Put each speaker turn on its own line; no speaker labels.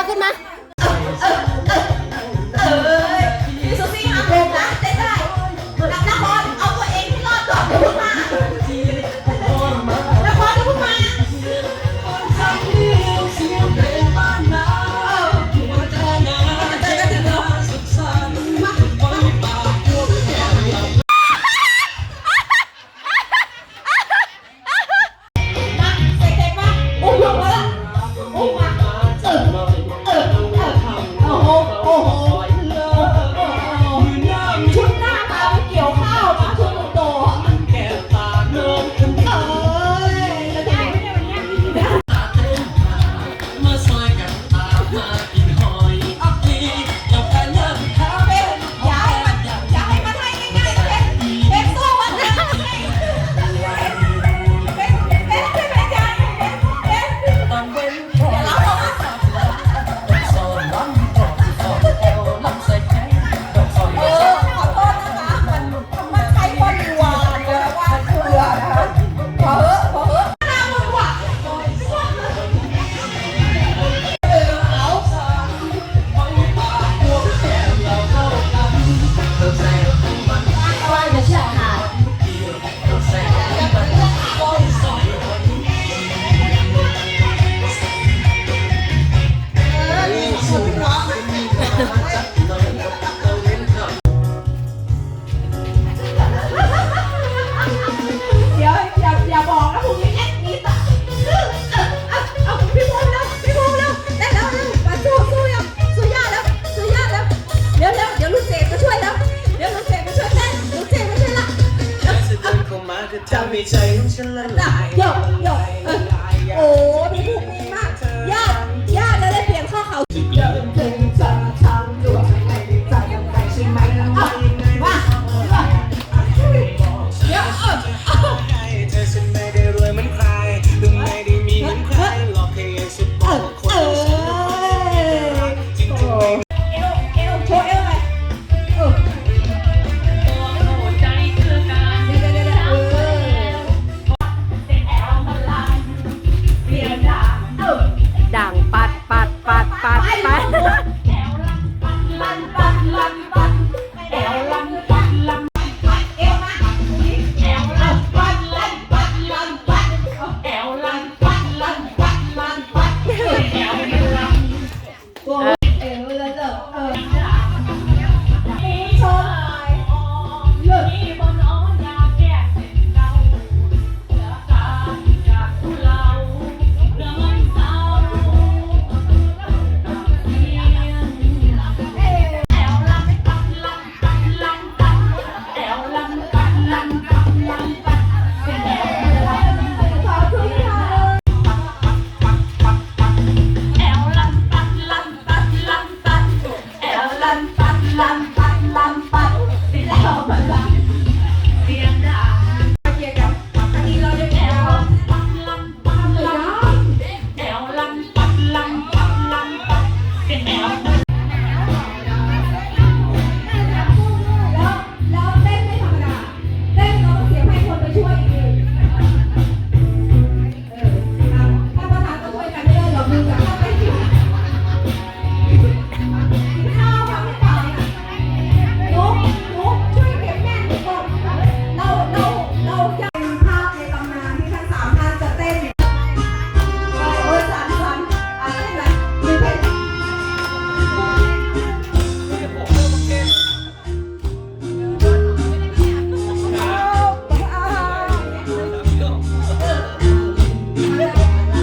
กขึ้นมา
เดี๋ยวอย่าอย่า
บ
อ
กนะ
ผมยังแอดมิดอะเอาเอาพี่ภูมิแล้วพี่ภูมิแล้วได้แล้วได้มาสู้สู้ยังสู้ยากแล้วสู้ยากแล้วเดี๋ยวเดี๋ยวเดี๋ยวลูกเสกมช่วยแล้วเดี๋ยวลูกเสกมช่วยแน่ลูกเสกมช่วยละ
เดินเข้ามาย
โ